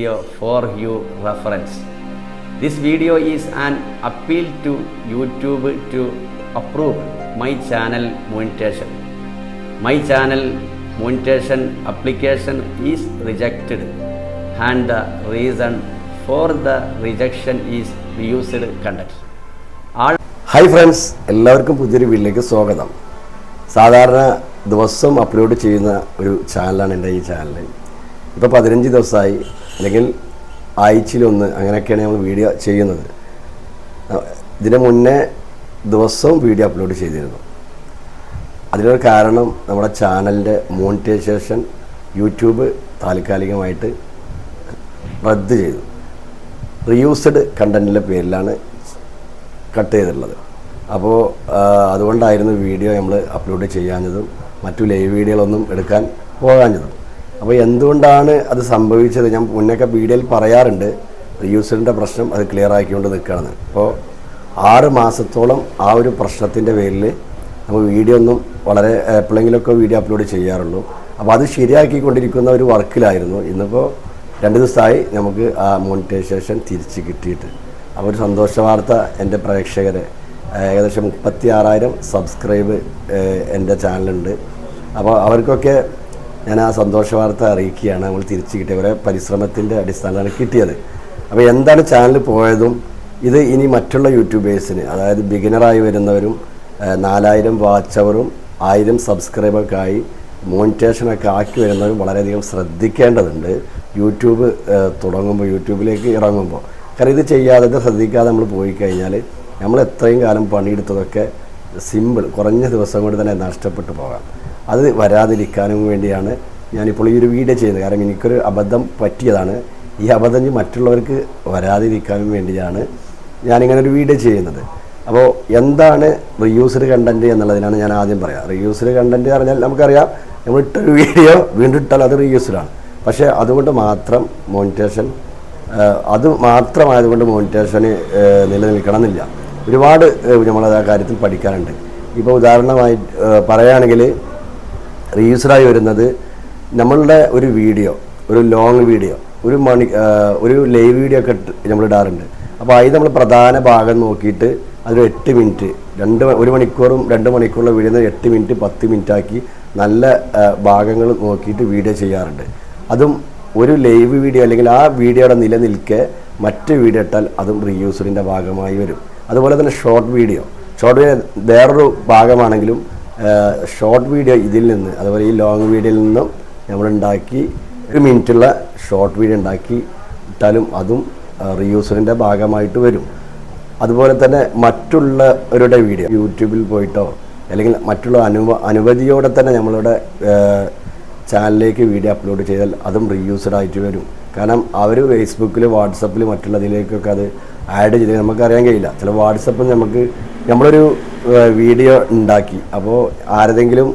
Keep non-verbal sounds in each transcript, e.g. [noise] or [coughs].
video for you reference. This video is an appeal to YouTube to approve my channel monetization. My channel monetization application is rejected and the reason for the rejection is reused content. Hi friends എല്ലാവർക്കും പുതിയൊരു വീട്ടിലേക്ക് സ്വാഗതം സാധാരണ ദിവസം upload ചെയ്യുന്ന ഒരു ചാനലാണ് എൻ്റെ ഈ ചാനൽ ഇപ്പോൾ പതിനഞ്ച് ദിവസമായി അല്ലെങ്കിൽ ആഴ്ചയിലൊന്ന് അങ്ങനെയൊക്കെയാണ് നമ്മൾ വീഡിയോ ചെയ്യുന്നത് ഇതിന് മുന്നേ ദിവസവും വീഡിയോ അപ്ലോഡ് ചെയ്തിരുന്നു അതിനൊരു കാരണം നമ്മുടെ ചാനലിൻ്റെ മോണിറ്റൈസേഷൻ യൂട്യൂബ് താൽക്കാലികമായിട്ട് റദ്ദ് ചെയ്തു റിയൂസ്ഡ് കണ്ടൻറ്റിൻ്റെ പേരിലാണ് കട്ട് ചെയ്തിട്ടുള്ളത് അപ്പോൾ അതുകൊണ്ടായിരുന്നു വീഡിയോ നമ്മൾ അപ്ലോഡ് ചെയ്യാഞ്ഞതും മറ്റു ലൈവ് വീഡിയോകളൊന്നും എടുക്കാൻ പോകാഞ്ഞതും അപ്പോൾ എന്തുകൊണ്ടാണ് അത് സംഭവിച്ചത് ഞാൻ മുന്നൊക്കെ വീഡിയോയിൽ പറയാറുണ്ട് യൂസറിൻ്റെ പ്രശ്നം അത് ക്ലിയർ ആക്കിക്കൊണ്ട് നിൽക്കുകയാണ് അപ്പോൾ ആറ് മാസത്തോളം ആ ഒരു പ്രശ്നത്തിൻ്റെ പേരിൽ നമ്മൾ വീഡിയോ ഒന്നും വളരെ എപ്പോഴെങ്കിലുമൊക്കെ വീഡിയോ അപ്ലോഡ് ചെയ്യാറുള്ളൂ അപ്പോൾ അത് ശരിയാക്കിക്കൊണ്ടിരിക്കുന്ന ഒരു വർക്കിലായിരുന്നു ഇന്നിപ്പോൾ രണ്ട് ദിവസമായി നമുക്ക് ആ മോണിറ്റൈസേഷൻ തിരിച്ച് കിട്ടിയിട്ട് അപ്പോൾ ഒരു സന്തോഷ വാർത്ത എൻ്റെ പ്രേക്ഷകരെ ഏകദേശം മുപ്പത്തി ആറായിരം സബ്സ്ക്രൈബ് എൻ്റെ ചാനലുണ്ട് അപ്പോൾ അവർക്കൊക്കെ ഞാൻ ആ സന്തോഷ വാർത്ത അറിയിക്കുകയാണ് നമ്മൾ തിരിച്ചു കിട്ടിയ ഇവരെ പരിശ്രമത്തിൻ്റെ അടിസ്ഥാനത്തിലാണ് കിട്ടിയത് അപ്പോൾ എന്താണ് ചാനൽ പോയതും ഇത് ഇനി മറ്റുള്ള യൂട്യൂബേഴ്സിന് അതായത് ബിഗിനറായി വരുന്നവരും നാലായിരം വാച്ചവറും ആയിരം സബ്സ്ക്രൈബർക്കായി മോണിറ്റേഷനൊക്കെ ആക്കി വരുന്നവരും വളരെയധികം ശ്രദ്ധിക്കേണ്ടതുണ്ട് യൂട്യൂബ് തുടങ്ങുമ്പോൾ യൂട്യൂബിലേക്ക് ഇറങ്ങുമ്പോൾ കാരണം ഇത് ചെയ്യാതെ ശ്രദ്ധിക്കാതെ നമ്മൾ പോയി കഴിഞ്ഞാൽ നമ്മൾ എത്രയും കാലം പണിയെടുത്തതൊക്കെ സിമ്പിൾ കുറഞ്ഞ ദിവസം കൊണ്ട് തന്നെ നഷ്ടപ്പെട്ടു പോകാം അത് വരാതിരിക്കാനും വേണ്ടിയാണ് ഞാനിപ്പോൾ ഈ ഒരു വീഡിയോ ചെയ്യുന്നത് കാരണം എനിക്കൊരു അബദ്ധം പറ്റിയതാണ് ഈ അബദ്ധം മറ്റുള്ളവർക്ക് വരാതിരിക്കാനും വേണ്ടിയാണ് ഞാനിങ്ങനെ ഒരു വീഡിയോ ചെയ്യുന്നത് അപ്പോൾ എന്താണ് റിയൂസ്ഡ് കണ്ടന്റ് എന്നുള്ളതിനാണ് ഞാൻ ആദ്യം പറയാം റിയൂസ്ഡ് എന്ന് പറഞ്ഞാൽ നമുക്കറിയാം നമ്മൾ ഇട്ടൊരു വീഡിയോ വീണ്ടും ഇട്ടാൽ അത് റിയൂസ്ഡാണ് പക്ഷേ അതുകൊണ്ട് മാത്രം മോണിറ്റേഷൻ അത് മാത്രമായതുകൊണ്ട് മോണിറ്റേഷന് നിലനിൽക്കണമെന്നില്ല ഒരുപാട് നമ്മൾ ആ കാര്യത്തിൽ പഠിക്കാനുണ്ട് ഇപ്പോൾ ഉദാഹരണമായി പറയുകയാണെങ്കിൽ റീയൂസ്ഡായി വരുന്നത് നമ്മളുടെ ഒരു വീഡിയോ ഒരു ലോങ് വീഡിയോ ഒരു മണി ഒരു ലൈവ് വീഡിയോ ഒക്കെ നമ്മൾ ഇടാറുണ്ട് അപ്പോൾ അതിൽ നമ്മൾ പ്രധാന ഭാഗം നോക്കിയിട്ട് അതൊരു എട്ട് മിനിറ്റ് രണ്ട് ഒരു മണിക്കൂറും രണ്ട് മണിക്കൂറുള്ള വീഡിയോ എട്ട് മിനിറ്റ് പത്ത് മിനിറ്റ് ആക്കി നല്ല ഭാഗങ്ങൾ നോക്കിയിട്ട് വീഡിയോ ചെയ്യാറുണ്ട് അതും ഒരു ലൈവ് വീഡിയോ അല്ലെങ്കിൽ ആ വീഡിയോയുടെ നിലനിൽക്കെ മറ്റ് വീഡിയോ ഇട്ടാൽ അതും റീയൂസിഡിൻ്റെ ഭാഗമായി വരും അതുപോലെ തന്നെ ഷോർട്ട് വീഡിയോ ഷോർട്ട് വീഡിയോ വേറൊരു ഭാഗമാണെങ്കിലും ഷോർട്ട് വീഡിയോ ഇതിൽ നിന്ന് അതുപോലെ ഈ ലോങ് വീഡിയോയിൽ നിന്നും നമ്മളുണ്ടാക്കി ഒരു മിനിറ്റുള്ള ഷോർട്ട് വീഡിയോ ഉണ്ടാക്കി ഇട്ടാലും അതും റീയൂസറിൻ്റെ ഭാഗമായിട്ട് വരും അതുപോലെ തന്നെ മറ്റുള്ളവരുടെ വീഡിയോ യൂട്യൂബിൽ പോയിട്ടോ അല്ലെങ്കിൽ മറ്റുള്ള അനുവ അനുമതിയോടെ തന്നെ നമ്മളുടെ ചാനലിലേക്ക് വീഡിയോ അപ്ലോഡ് ചെയ്താൽ അതും ആയിട്ട് വരും കാരണം അവർ ഫേസ്ബുക്കിൽ വാട്സപ്പിൽ മറ്റുള്ളതിലേക്കൊക്കെ അത് ആഡ് ചെയ്ത് നമുക്കറിയാൻ കഴിയില്ല ചില വാട്സപ്പിൽ നമുക്ക് നമ്മളൊരു വീഡിയോ ഉണ്ടാക്കി അപ്പോൾ ആരതെങ്കിലും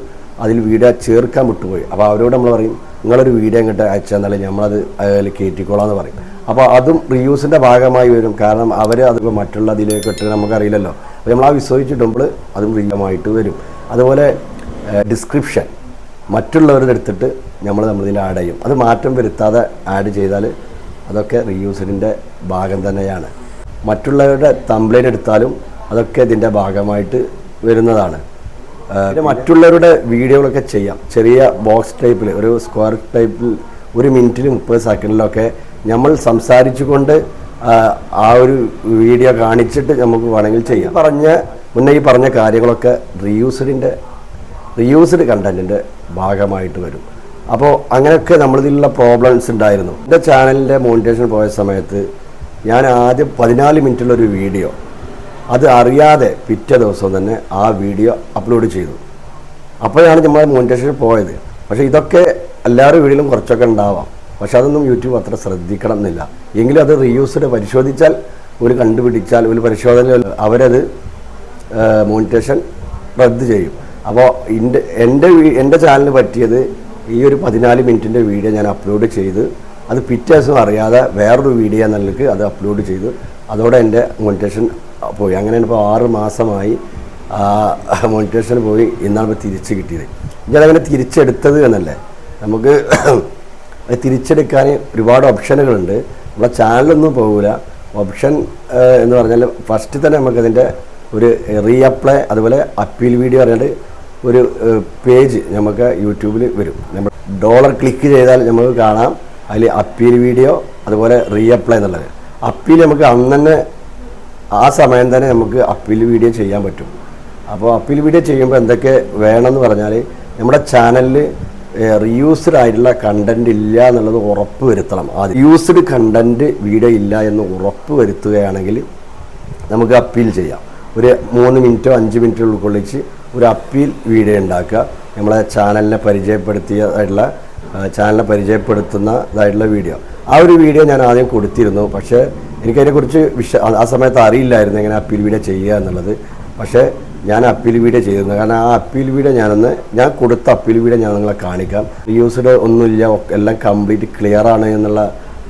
അതിൽ വീഡിയോ ചേർക്കാൻ വിട്ടുപോയി അപ്പോൾ അവരോട് നമ്മൾ പറയും നിങ്ങളൊരു വീഡിയോ ഇങ്ങോട്ട് അയച്ചെന്നാലും നമ്മളത് അതിൽ എന്ന് പറയും അപ്പോൾ അതും റീയൂസിൻ്റെ ഭാഗമായി വരും കാരണം അവർ അതിപ്പോൾ മറ്റുള്ള അതിലേക്ക് ഇട്ട് നമുക്കറിയില്ലല്ലോ അപ്പോൾ നമ്മൾ ആ വിശ്വസിച്ചിട്ടുമ്പോൾ അതും റീയമായിട്ട് വരും അതുപോലെ ഡിസ്ക്രിപ്ഷൻ മറ്റുള്ളവരുടെ എടുത്തിട്ട് നമ്മൾ നമ്മളിതിൽ ആഡ് ചെയ്യും അത് മാറ്റം വരുത്താതെ ആഡ് ചെയ്താൽ അതൊക്കെ റീയൂസിൻ്റെ ഭാഗം തന്നെയാണ് മറ്റുള്ളവരുടെ തമ്പ്ലൈൻ എടുത്താലും അതൊക്കെ ഇതിൻ്റെ ഭാഗമായിട്ട് വരുന്നതാണ് പിന്നെ മറ്റുള്ളവരുടെ വീഡിയോകളൊക്കെ ചെയ്യാം ചെറിയ ബോക്സ് ടൈപ്പിൽ ഒരു സ്ക്വയർ ടൈപ്പിൽ ഒരു മിനിറ്റിൽ മുപ്പത് സെക്കൻഡിലൊക്കെ നമ്മൾ സംസാരിച്ചുകൊണ്ട് ആ ഒരു വീഡിയോ കാണിച്ചിട്ട് നമുക്ക് വേണമെങ്കിൽ ചെയ്യാം പറഞ്ഞ മുന്നേ ഈ പറഞ്ഞ കാര്യങ്ങളൊക്കെ റീയൂസഡിൻ്റെ റീയൂസ്ഡ് കണ്ടൻറ്റിൻ്റെ ഭാഗമായിട്ട് വരും അപ്പോൾ അങ്ങനെയൊക്കെ നമ്മളിതിലുള്ള പ്രോബ്ലംസ് ഉണ്ടായിരുന്നു എൻ്റെ ചാനലിൻ്റെ മോണിറ്റേഷൻ പോയ സമയത്ത് ഞാൻ ആദ്യം പതിനാല് മിനിറ്റുള്ളൊരു വീഡിയോ അത് അറിയാതെ പിറ്റേ ദിവസം തന്നെ ആ വീഡിയോ അപ്ലോഡ് ചെയ്തു അപ്പോഴാണ് നമ്മൾ മോണിറ്റേഷൻ പോയത് പക്ഷേ ഇതൊക്കെ എല്ലാവരുടെ വീടിലും കുറച്ചൊക്കെ ഉണ്ടാവാം പക്ഷെ അതൊന്നും യൂട്യൂബ് അത്ര ശ്രദ്ധിക്കണം എന്നില്ല എങ്കിലും അത് റീയൂസ്ഡ് പരിശോധിച്ചാൽ ഒരു കണ്ടുപിടിച്ചാൽ ഒരു പരിശോധന അവരത് മോണിറ്റേഷൻ റദ്ദ് ചെയ്യും അപ്പോൾ എൻ്റെ എൻ്റെ എൻ്റെ ചാനലിന് പറ്റിയത് ഈ ഒരു പതിനാല് മിനിറ്റിൻ്റെ വീഡിയോ ഞാൻ അപ്ലോഡ് ചെയ്ത് അത് പിറ്റേ ദിവസം അറിയാതെ വേറൊരു വീഡിയോ എന്ന നിലക്ക് അത് അപ്ലോഡ് ചെയ്ത് അതോടെ എൻ്റെ മോണിറ്റേഷൻ പോയി അങ്ങനെ ഇപ്പോൾ ആറ് മാസമായി മോണിറ്റേഷൻ പോയി ഇന്നാണ് ഇപ്പോൾ തിരിച്ച് കിട്ടിയത് ഞാനങ്ങനെ തിരിച്ചെടുത്തത് എന്നല്ലേ നമുക്ക് തിരിച്ചെടുക്കാൻ ഒരുപാട് ഓപ്ഷനുകളുണ്ട് നമ്മളെ ചാനലൊന്നും പോകില്ല ഓപ്ഷൻ എന്ന് പറഞ്ഞാൽ ഫസ്റ്റ് തന്നെ നമുക്കതിൻ്റെ ഒരു റീഅപ്ലൈ അതുപോലെ അപ്പീൽ വീഡിയോ പറഞ്ഞാൽ ഒരു പേജ് നമുക്ക് യൂട്യൂബിൽ വരും നമ്മൾ ഡോളർ ക്ലിക്ക് ചെയ്താൽ നമുക്ക് കാണാം അതിൽ അപ്പീൽ വീഡിയോ അതുപോലെ റീഅപ്ലൈ എന്നുള്ളത് അപ്പീൽ നമുക്ക് അന്നന്നെ ആ സമയം തന്നെ നമുക്ക് അപ്പീൽ വീഡിയോ ചെയ്യാൻ പറ്റും അപ്പോൾ അപ്പീൽ വീഡിയോ ചെയ്യുമ്പോൾ എന്തൊക്കെ വേണമെന്ന് പറഞ്ഞാൽ നമ്മുടെ ചാനലിൽ റിയൂസ്ഡ് ആയിട്ടുള്ള കണ്ടന്റ് ഇല്ല എന്നുള്ളത് ഉറപ്പ് വരുത്തണം അത് യൂസ്ഡ് കണ്ടന്റ് വീഡിയോ ഇല്ല എന്ന് ഉറപ്പ് വരുത്തുകയാണെങ്കിൽ നമുക്ക് അപ്പീൽ ചെയ്യാം ഒരു മൂന്ന് മിനിറ്റോ അഞ്ച് മിനിറ്റോ ഉൾക്കൊള്ളിച്ച് ഒരു അപ്പീൽ വീഡിയോ ഉണ്ടാക്കുക നമ്മളെ ചാനലിനെ പരിചയപ്പെടുത്തിയതായിട്ടുള്ള ചാനലിനെ പരിചയപ്പെടുത്തുന്ന വീഡിയോ ആ ഒരു വീഡിയോ ഞാൻ ആദ്യം കൊടുത്തിരുന്നു പക്ഷേ എനിക്കതിനെക്കുറിച്ച് വിഷ ആ സമയത്ത് അറിയില്ലായിരുന്നു എങ്ങനെ അപ്പീൽ വീഡിയോ ചെയ്യുക എന്നുള്ളത് പക്ഷേ ഞാൻ അപ്പീൽ വീഡിയോ ചെയ്തിരുന്നു കാരണം ആ അപ്പീൽ വീഡിയോ ഞാനൊന്ന് ഞാൻ കൊടുത്ത അപ്പീൽ വീഡിയോ ഞാൻ നിങ്ങളെ കാണിക്കാം റിയൂസ്ഡ് ഒന്നുമില്ല എല്ലാം കംപ്ലീറ്റ് ക്ലിയർ ആണ് എന്നുള്ള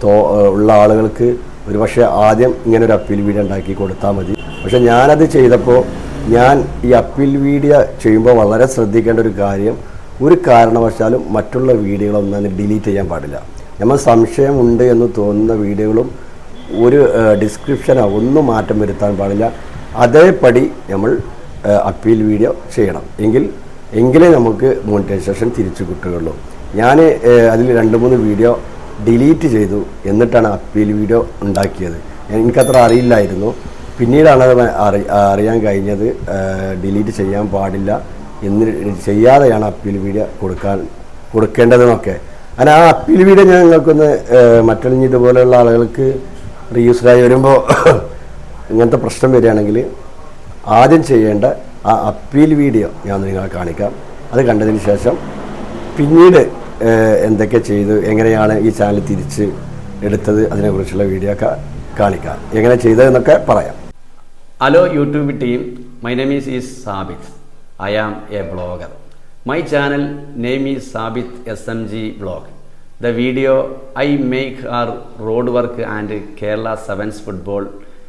തോ ഉള്ള ആളുകൾക്ക് ഒരു പക്ഷേ ആദ്യം ഇങ്ങനെ ഒരു അപ്പീൽ വീഡിയോ ഉണ്ടാക്കി കൊടുത്താൽ മതി പക്ഷേ ഞാനത് ചെയ്തപ്പോൾ ഞാൻ ഈ അപ്പീൽ വീഡിയോ ചെയ്യുമ്പോൾ വളരെ ശ്രദ്ധിക്കേണ്ട ഒരു കാര്യം ഒരു കാരണവശാലും മറ്റുള്ള വീഡിയോകളൊന്നും തന്നെ ഡിലീറ്റ് ചെയ്യാൻ പാടില്ല നമ്മൾ സംശയമുണ്ട് എന്ന് തോന്നുന്ന വീഡിയോകളും ഒരു ഡിസ്ക്രിപ്ഷനോ ഒന്നും മാറ്റം വരുത്താൻ പാടില്ല അതേപടി നമ്മൾ അപ്പീൽ വീഡിയോ ചെയ്യണം എങ്കിൽ എങ്കിലേ നമുക്ക് മോണിറ്റൈസേഷൻ തിരിച്ചു കിട്ടുകയുള്ളൂ ഞാൻ അതിൽ രണ്ട് മൂന്ന് വീഡിയോ ഡിലീറ്റ് ചെയ്തു എന്നിട്ടാണ് അപ്പീൽ വീഡിയോ ഉണ്ടാക്കിയത് എനിക്കത്ര അറിയില്ലായിരുന്നു പിന്നീടാണ് അത് അറിയാൻ കഴിഞ്ഞത് ഡിലീറ്റ് ചെയ്യാൻ പാടില്ല എന്ന് ചെയ്യാതെയാണ് അപ്പീൽ വീഡിയോ കൊടുക്കാൻ കൊടുക്കേണ്ടതെന്നൊക്കെ അല്ല ആ അപ്പീൽ വീഡിയോ ഞാൻ നിങ്ങൾക്കൊന്ന് മറ്റൊഴിഞ്ഞ് ഇതുപോലെയുള്ള ആളുകൾക്ക് റീയൂസ്ഡായി വരുമ്പോൾ [coughs] ഇങ്ങനത്തെ പ്രശ്നം വരികയാണെങ്കിൽ ആദ്യം ചെയ്യേണ്ട ആ അപ്പീൽ വീഡിയോ ഞാൻ നിങ്ങളെ കാണിക്കാം അത് കണ്ടതിന് ശേഷം പിന്നീട് എന്തൊക്കെ ചെയ്തു എങ്ങനെയാണ് ഈ ചാനൽ തിരിച്ച് എടുത്തത് അതിനെക്കുറിച്ചുള്ള വീഡിയോ ഒക്കെ കാണിക്കാം എങ്ങനെ ചെയ്തതെന്നൊക്കെ പറയാം hello YouTube team my name is is സാബിക്സ് I am a blogger. My channel name is Sabith SMG Blog. The video I make are road work and Kerala Sevens football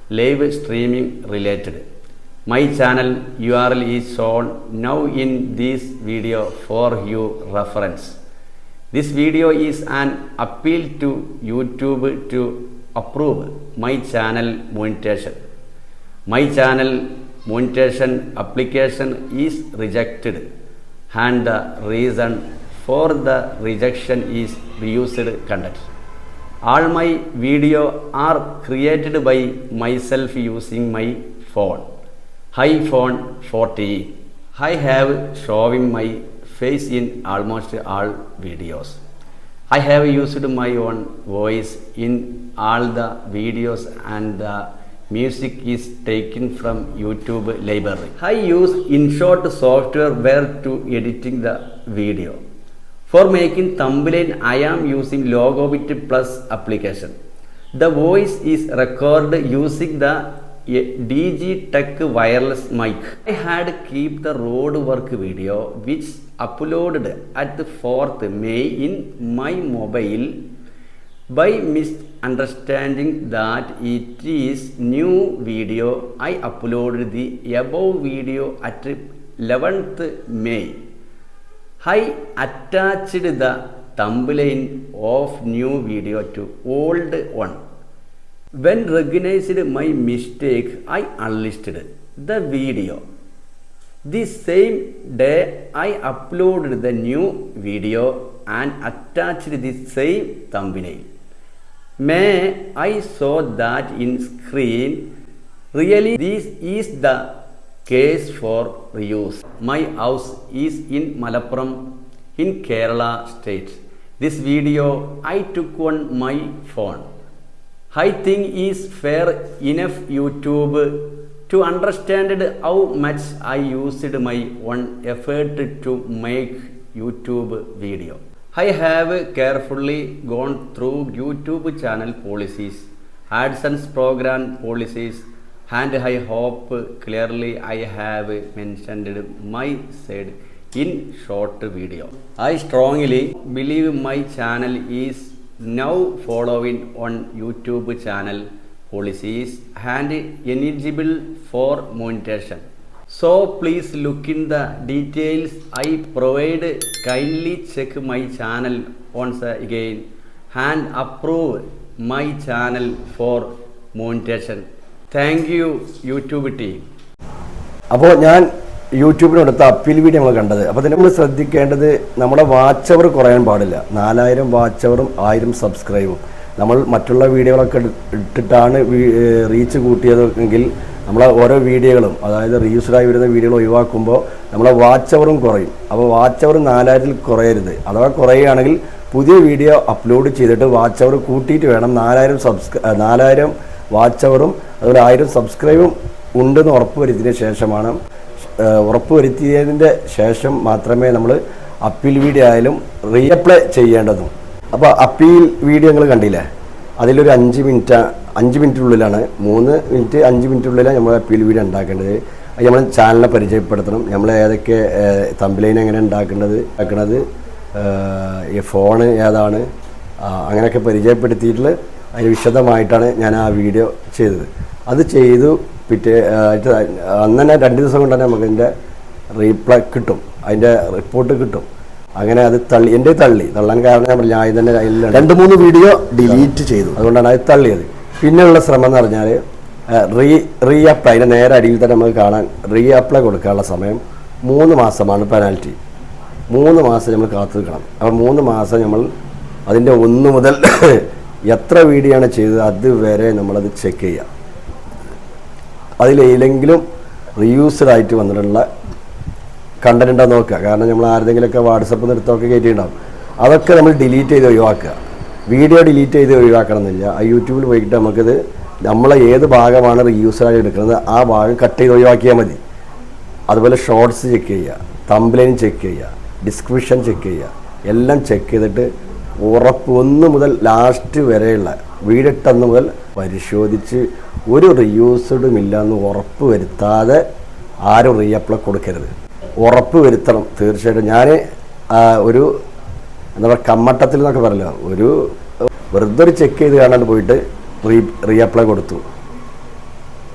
live streaming related. My channel URL is shown now in this video for your reference. This video is an appeal to YouTube to approve my channel monetization. My channel monetization application is rejected and the reason for the rejection is reused content. All my video are created by myself using my phone. Hi phone 40. I have showing my face in almost all videos. I have used my own voice in all the videos and the Music is taken from YouTube library. I use InShot software where to editing the video. For making thumbnail, I am using Logobit Plus application. The voice is recorded using the eh, DG Tech wireless mic. I had keep the road work video which uploaded at the 4th May in my mobile. By mistake understanding that it is new video I uploaded the above video at 11th May. I attached the thumbnail of new video to old one. When recognized my mistake, I unlisted the video. The same day I uploaded the new video and attached the same thumbnail. May I saw that in screen. Really, this is the case for reuse. My house is in Malappuram in Kerala state. This video I took on my phone. I think is fair enough YouTube to understand how much I used my own effort to make YouTube video. I have carefully gone through YouTube channel policies, AdSense program policies, and I hope clearly I have mentioned my side in short video. I strongly believe my channel is now following on YouTube channel policies and eligible for monetization. So please look in the details I provide kindly check my channel once again and approve my channel for monetization thank you YouTube team അപ്പോൾ ഞാൻ യൂട്യൂബിനെടുത്ത appeal video നമ്മൾ കണ്ടത് അപ്പോൾ അതിന് നമ്മൾ ശ്രദ്ധിക്കേണ്ടത് നമ്മുടെ watch അവർ കുറയാൻ പാടില്ല നാലായിരം വാച്ച് അവറും ആയിരം സബ്സ്ക്രൈബും നമ്മൾ മറ്റുള്ള വീഡിയോകളൊക്കെ ഇട്ടിട്ടാണ് റീച്ച് കൂട്ടിയതെങ്കിൽ നമ്മൾ ഓരോ വീഡിയോകളും അതായത് റീൽസിലായി വരുന്ന വീഡിയോകൾ ഒഴിവാക്കുമ്പോൾ നമ്മളെ വാച്ച് അവറും കുറയും അപ്പോൾ വാച്ച് അവർ നാലായിരത്തിൽ കുറയരുത് അഥവാ കുറയുകയാണെങ്കിൽ പുതിയ വീഡിയോ അപ്ലോഡ് ചെയ്തിട്ട് വാച്ച് അവർ കൂട്ടിയിട്ട് വേണം നാലായിരം സബ്സ്ക്രൈ നാലായിരം വാച്ച് അവറും അതുപോലെ ആയിരം സബ്സ്ക്രൈബും ഉണ്ടെന്ന് ഉറപ്പ് ശേഷമാണ് ഉറപ്പ് ശേഷം മാത്രമേ നമ്മൾ അപ്പീൽ വീഡിയോ ആയാലും റീഅപ്ലൈ ചെയ്യേണ്ടതും അപ്പോൾ അപ്പീൽ വീഡിയോ നിങ്ങൾ കണ്ടില്ലേ അതിലൊരു അഞ്ച് മിനിറ്റാണ് അഞ്ച് മിനിറ്റിനുള്ളിലാണ് മൂന്ന് മിനിറ്റ് അഞ്ച് മിനിറ്റിനുള്ളിലാണ് നമ്മൾ അപ്പീൽ വീഡിയോ ഉണ്ടാക്കേണ്ടത് അത് നമ്മൾ ചാനലിനെ പരിചയപ്പെടുത്തണം നമ്മൾ ഏതൊക്കെ തമ്പിലൈൻ എങ്ങനെ ഉണ്ടാക്കേണ്ടത് ഉണ്ടാക്കണത് ഈ ഫോണ് ഏതാണ് അങ്ങനെയൊക്കെ പരിചയപ്പെടുത്തിയിട്ടുള്ള അതിന് വിശദമായിട്ടാണ് ഞാൻ ആ വീഡിയോ ചെയ്തത് അത് ചെയ്തു പിറ്റേ അന്നെ അന്ന് തന്നെ രണ്ട് ദിവസം കൊണ്ട് തന്നെ നമുക്കതിൻ്റെ റീപ്ലൈ കിട്ടും അതിൻ്റെ റിപ്പോർട്ട് കിട്ടും അങ്ങനെ അത് തള്ളി എൻ്റെ തള്ളി തള്ളാൻ കാരണം ഞാൻ പറഞ്ഞു ഞാൻ തന്നെ രണ്ട് മൂന്ന് വീഡിയോ ഡിലീറ്റ് ചെയ്തു അതുകൊണ്ടാണ് അത് തള്ളിയത് പിന്നെയുള്ള ശ്രമം എന്ന് പറഞ്ഞാൽ റീ റീ അപ്ലൈ അതിൻ്റെ നേരെ അടിയിൽ തന്നെ നമുക്ക് കാണാൻ റീ അപ്ലൈ കൊടുക്കാനുള്ള സമയം മൂന്ന് മാസമാണ് പെനാൽറ്റി മൂന്ന് മാസം നമ്മൾ കാത്തു നിൽക്കണം അപ്പോൾ മൂന്ന് മാസം നമ്മൾ അതിൻ്റെ ഒന്ന് മുതൽ [coughs] എത്ര വീഡിയോ ചെയ്തത് അതുവരെ നമ്മളത് ചെക്ക് ചെയ്യാം അതിലേലെങ്കിലും റീയൂസ്ഡ് ആയിട്ട് വന്നിട്ടുള്ള കണ്ടൻറ്റുണ്ടോ നോക്കുക കാരണം നമ്മൾ ആരുടെങ്കിലുമൊക്കെ വാട്സപ്പ് നിർത്തമൊക്കെ കയറ്റിയിട്ടുണ്ടാകും അതൊക്കെ നമ്മൾ ഡിലീറ്റ് ചെയ്ത് ഒഴിവാക്കുക വീഡിയോ ഡിലീറ്റ് ചെയ്ത് ഒഴിവാക്കണമെന്നില്ല ആ യൂട്യൂബിൽ പോയിട്ട് നമുക്കിത് നമ്മളെ ഏത് ഭാഗമാണ് റീയൂസായി എടുക്കുന്നത് ആ ഭാഗം കട്ട് ചെയ്ത് ഒഴിവാക്കിയാൽ മതി അതുപോലെ ഷോർട്സ് ചെക്ക് ചെയ്യുക തംബ്ലൈൻ ചെക്ക് ചെയ്യുക ഡിസ്ക്രിപ്ഷൻ ചെക്ക് ചെയ്യുക എല്ലാം ചെക്ക് ചെയ്തിട്ട് ഉറപ്പ് ഒന്ന് മുതൽ ലാസ്റ്റ് വരെയുള്ള വീടിട്ടന്ന് മുതൽ പരിശോധിച്ച് ഒരു റീയൂസഡും ഇല്ലയെന്ന് ഉറപ്പ് വരുത്താതെ ആരും അപ്ലൈ കൊടുക്കരുത് ഉറപ്പ് വരുത്തണം തീർച്ചയായിട്ടും ഞാൻ ഒരു എന്താ പറയുക കമ്മട്ടത്തിൽ എന്നൊക്കെ പറയില്ല ഒരു വെറുതെ ഒരു ചെക്ക് ചെയ്ത് കാണാണ്ട് പോയിട്ട് റീ റീഅപ്ലൈ കൊടുത്തു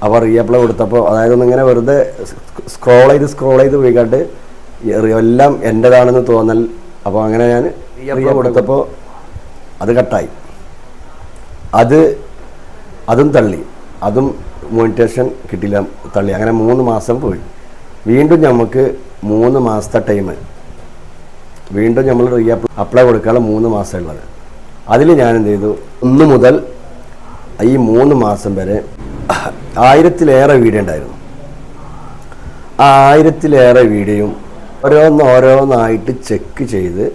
അപ്പോൾ റീഅപ്ലൈ കൊടുത്തപ്പോൾ അതായത് ഒന്നിങ്ങനെ വെറുതെ സ്ക്രോൾ ചെയ്ത് സ്ക്രോൾ ചെയ്ത് പോയി കണ്ട് എല്ലാം എൻ്റെതാണെന്ന് തോന്നൽ അപ്പോൾ അങ്ങനെ ഞാൻ റീഅപ്ലൈ കൊടുത്തപ്പോൾ അത് കട്ടായി അത് അതും തള്ളി അതും മോണിറ്റേഷൻ കിട്ടില്ല തള്ളി അങ്ങനെ മൂന്ന് മാസം പോയി വീണ്ടും നമുക്ക് മൂന്ന് മാസത്തെ ടൈം വീണ്ടും നമ്മൾ റീ അപ്ലൈ കൊടുക്കാനുള്ള മൂന്ന് മാസം ഉള്ളത് അതിൽ ഞാൻ എന്ത് ചെയ്തു ഒന്ന് മുതൽ ഈ മൂന്ന് മാസം വരെ ആയിരത്തിലേറെ വീഡിയോ ഉണ്ടായിരുന്നു ആ ആയിരത്തിലേറെ വീഡിയോയും ഓരോന്ന് ഓരോന്നായിട്ട് ചെക്ക് ചെയ്ത്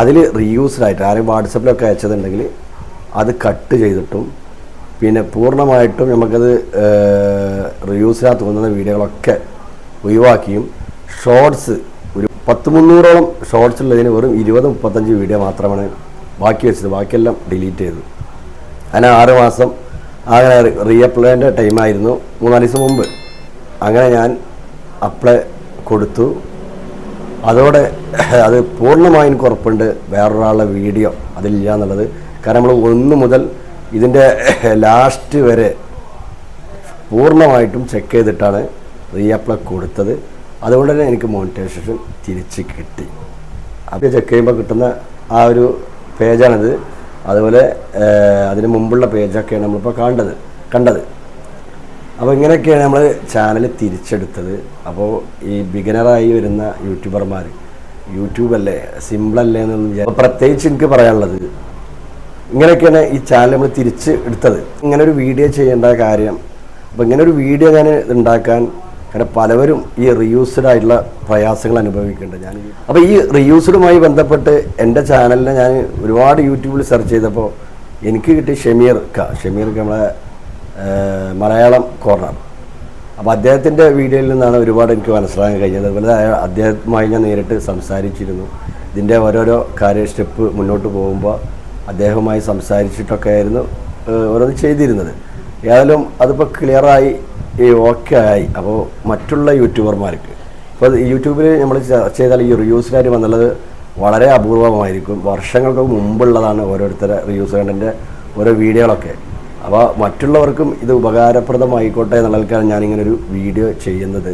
അതിൽ റീയൂസ്ഡായിട്ട് ആരെയും വാട്സപ്പിലൊക്കെ അയച്ചതുണ്ടെങ്കിൽ അത് കട്ട് ചെയ്തിട്ടും പിന്നെ പൂർണ്ണമായിട്ടും നമുക്കത് റീയൂസിനാ തോന്നുന്ന വീഡിയോകളൊക്കെ ഒഴിവാക്കിയും ഷോർട്സ് പത്ത് മുന്നൂറോളം ഷോർട്സ് ഉള്ളതിന് വെറും ഇരുപത് മുപ്പത്തഞ്ച് വീഡിയോ മാത്രമാണ് ബാക്കി വെച്ചത് ബാക്കിയെല്ലാം ഡിലീറ്റ് ചെയ്തു അങ്ങനെ ആറ് മാസം അങ്ങനെ റീഅപ്ലൈൻ്റെ ടൈമായിരുന്നു മൂന്നാല് ദിവസം മുമ്പ് അങ്ങനെ ഞാൻ അപ്ലൈ കൊടുത്തു അതോടെ അത് പൂർണ്ണമായും കുറപ്പുണ്ട് വേറൊരാളുടെ വീഡിയോ അതിലില്ല എന്നുള്ളത് കാരണം നമ്മൾ ഒന്ന് മുതൽ ഇതിൻ്റെ ലാസ്റ്റ് വരെ പൂർണ്ണമായിട്ടും ചെക്ക് ചെയ്തിട്ടാണ് റീഅപ്ലൈ കൊടുത്തത് അതുകൊണ്ട് തന്നെ എനിക്ക് മോണിറ്റൈസേഷൻ തിരിച്ച് കിട്ടി അപ്പോൾ ചെക്ക് ചെയ്യുമ്പോൾ കിട്ടുന്ന ആ ഒരു പേജാണിത് അതുപോലെ അതിന് മുമ്പുള്ള പേജൊക്കെയാണ് നമ്മളിപ്പോൾ കണ്ടത് കണ്ടത് അപ്പോൾ ഇങ്ങനെയൊക്കെയാണ് നമ്മൾ ചാനൽ തിരിച്ചെടുത്തത് അപ്പോൾ ഈ ബിഗിനറായി വരുന്ന യൂട്യൂബർമാർ യൂട്യൂബല്ലേ സിമ്പിളല്ലേ എന്നൊന്നും അപ്പോൾ പ്രത്യേകിച്ച് എനിക്ക് പറയാനുള്ളത് ഇങ്ങനെയൊക്കെയാണ് ഈ ചാനൽ നമ്മൾ തിരിച്ച് എടുത്തത് ഇങ്ങനെ ഒരു വീഡിയോ ചെയ്യേണ്ട കാര്യം അപ്പോൾ ഇങ്ങനെ ഒരു വീഡിയോ ഞാൻ ഉണ്ടാക്കാൻ കാരണം പലവരും ഈ റീയൂസ്ഡ് ആയിട്ടുള്ള പ്രയാസങ്ങൾ അനുഭവിക്കേണ്ടത് ഞാൻ അപ്പോൾ ഈ റിയൂസ്ഡുമായി ബന്ധപ്പെട്ട് എൻ്റെ ചാനലിനെ ഞാൻ ഒരുപാട് യൂട്യൂബിൽ സെർച്ച് ചെയ്തപ്പോൾ എനിക്ക് കിട്ടി ഷമീർ ക ഷമീർ നമ്മളെ മലയാളം കോർണർ അപ്പോൾ അദ്ദേഹത്തിൻ്റെ വീഡിയോയിൽ നിന്നാണ് ഒരുപാട് എനിക്ക് മനസ്സിലാക്കാൻ കഴിഞ്ഞത് അതുപോലെ അദ്ദേഹവുമായി ഞാൻ നേരിട്ട് സംസാരിച്ചിരുന്നു ഇതിൻ്റെ ഓരോരോ കാര്യ സ്റ്റെപ്പ് മുന്നോട്ട് പോകുമ്പോൾ അദ്ദേഹവുമായി സംസാരിച്ചിട്ടൊക്കെ ആയിരുന്നു ഓരോന്ന് ചെയ്തിരുന്നത് ഏതായാലും അതിപ്പോൾ ക്ലിയറായി ഓക്കെ ആയി അപ്പോൾ മറ്റുള്ള യൂട്യൂബർമാർക്ക് ഇപ്പോൾ യൂട്യൂബിൽ നമ്മൾ ചർച്ച ചെയ്താൽ ഈ റിവ്യൂസ് കാര്യം എന്നുള്ളത് വളരെ അപൂർവമായിരിക്കും വർഷങ്ങൾക്ക് മുമ്പുള്ളതാണ് ഓരോരുത്തരെ റിവ്യൂസ് കണ്ടൻ്റെ ഓരോ വീഡിയോകളൊക്കെ അപ്പോൾ മറ്റുള്ളവർക്കും ഇത് ഉപകാരപ്രദമായിക്കോട്ടെ ഞാനിങ്ങനെ ഒരു വീഡിയോ ചെയ്യുന്നത്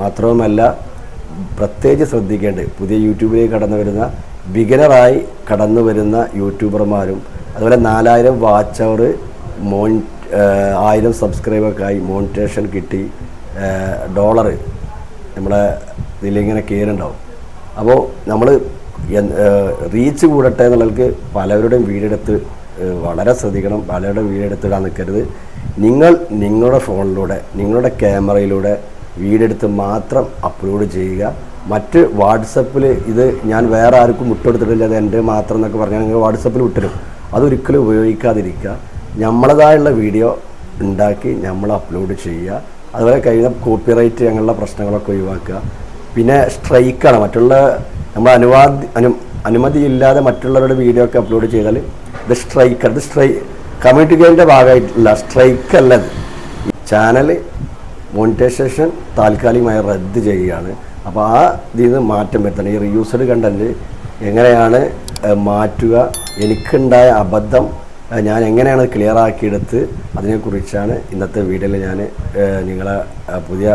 മാത്രവുമല്ല പ്രത്യേകിച്ച് ശ്രദ്ധിക്കേണ്ടത് പുതിയ യൂട്യൂബിലേക്ക് കടന്നു വരുന്ന ബിഗിനറായി കടന്നു വരുന്ന യൂട്യൂബർമാരും അതുപോലെ നാലായിരം വാച്ച് അവർ മോൺ ആയിരം സബ്സ്ക്രൈബർക്കായി മോണിറ്റേഷൻ കിട്ടി ഡോളർ നമ്മളെ ഇതിലിങ്ങനെ കയറുണ്ടാവും അപ്പോൾ നമ്മൾ റീച്ച് കൂടട്ടെ എന്നുള്ളവർക്ക് പലവരുടെയും വീടെടുത്ത് വളരെ ശ്രദ്ധിക്കണം പലരുടെ വീടെടുത്തിടാൻ നിൽക്കരുത് നിങ്ങൾ നിങ്ങളുടെ ഫോണിലൂടെ നിങ്ങളുടെ ക്യാമറയിലൂടെ വീടെടുത്ത് മാത്രം അപ്ലോഡ് ചെയ്യുക മറ്റ് വാട്സപ്പിൽ ഇത് ഞാൻ വേറെ ആർക്കും വിട്ടെടുത്തിട്ടില്ല അത് എൻ്റെ മാത്രം എന്നൊക്കെ പറഞ്ഞാൽ നിങ്ങൾ വാട്സപ്പിൽ വിട്ടരും അതൊരിക്കലും ഉപയോഗിക്കാതിരിക്കുക നമ്മളതായുള്ള വീഡിയോ ഉണ്ടാക്കി നമ്മൾ അപ്ലോഡ് ചെയ്യുക അതുപോലെ കഴിയുന്ന കോപ്പിറൈറ്റ് അങ്ങനെയുള്ള പ്രശ്നങ്ങളൊക്കെ ഒഴിവാക്കുക പിന്നെ സ്ട്രൈക്കാണ് മറ്റുള്ള നമ്മൾ അനുവാദി അനു അനുമതിയില്ലാതെ മറ്റുള്ളവരുടെ വീഡിയോ ഒക്കെ അപ്ലോഡ് ചെയ്താൽ ഇത് സ്ട്രൈക്ക് അത് സ്ട്രൈ ഗെയിമിൻ്റെ ഭാഗമായിട്ടില്ല സ്ട്രൈക്ക് അല്ലത് ചാനൽ മോണിറ്റൈസേഷൻ താൽക്കാലികമായി റദ്ദ് ചെയ്യുകയാണ് അപ്പോൾ ആ ഇതിൽ നിന്ന് മാറ്റം വരുത്തണം ഈ റീയൂസ്ഡ് കണ്ടൻറ്റ് എങ്ങനെയാണ് മാറ്റുക എനിക്കുണ്ടായ അബദ്ധം ഞാൻ എങ്ങനെയാണ് ക്ലിയർ ആക്കിയെടുത്ത് അതിനെക്കുറിച്ചാണ് ഇന്നത്തെ വീഡിയോയിൽ ഞാൻ നിങ്ങളെ പുതിയ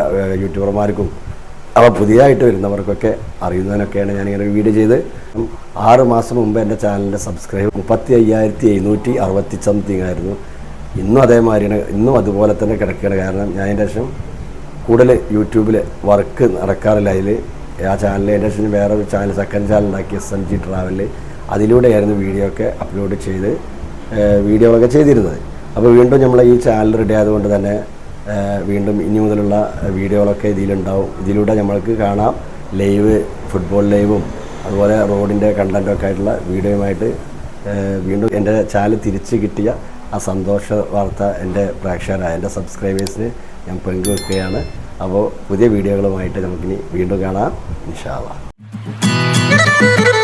യൂട്യൂബർമാർക്കും അവ പുതിയതായിട്ട് വരുന്നവർക്കൊക്കെ അറിയുന്നതിനൊക്കെയാണ് ഞാനിങ്ങനെ ഒരു വീഡിയോ ചെയ്ത് ആറ് മാസം മുമ്പ് എൻ്റെ ചാനലിൻ്റെ സബ്സ്ക്രൈബ് മുപ്പത്തി അയ്യായിരത്തി എഴുന്നൂറ്റി അറുപത്തി സംതിങ് ആയിരുന്നു ഇന്നും അതേമാതിരിയാണ് ഇന്നും അതുപോലെ തന്നെ കിടക്കുകയാണ് കാരണം ഞാൻ അതിൻ്റെ ശേഷം കൂടുതൽ യൂട്യൂബിൽ വർക്ക് നടക്കാറില്ല അതിൽ ആ ചാനലിൽ അതിൻ്റെ ശേഷം വേറൊരു ചാനൽ സെക്കൻഡ് ചാനൽ ഉണ്ടാക്കി എസ് എം ജി ട്രാവലിൽ അതിലൂടെയായിരുന്നു വീഡിയോ ഒക്കെ അപ്ലോഡ് ചെയ്ത് വീഡിയോകളൊക്കെ ചെയ്തിരുന്നത് അപ്പോൾ വീണ്ടും നമ്മൾ ഈ ചാനൽ റെഡി ആയതുകൊണ്ട് തന്നെ വീണ്ടും ഇനി മുതലുള്ള വീഡിയോകളൊക്കെ ഇതിലുണ്ടാവും ഇതിലൂടെ നമ്മൾക്ക് കാണാം ലൈവ് ഫുട്ബോൾ ലൈവും അതുപോലെ റോഡിൻ്റെ കണ്ടൻറ്റൊക്കെ ആയിട്ടുള്ള വീഡിയോയുമായിട്ട് വീണ്ടും എൻ്റെ ചാനൽ തിരിച്ച് കിട്ടിയ ആ സന്തോഷ വാർത്ത എൻ്റെ പ്രേക്ഷകരായ എൻ്റെ സബ്സ്ക്രൈബേഴ്സിന് ഞാൻ പങ്കുവെക്കുകയാണ് അപ്പോൾ പുതിയ വീഡിയോകളുമായിട്ട് നമുക്കിനി വീണ്ടും കാണാം ഇൻഷാല്ല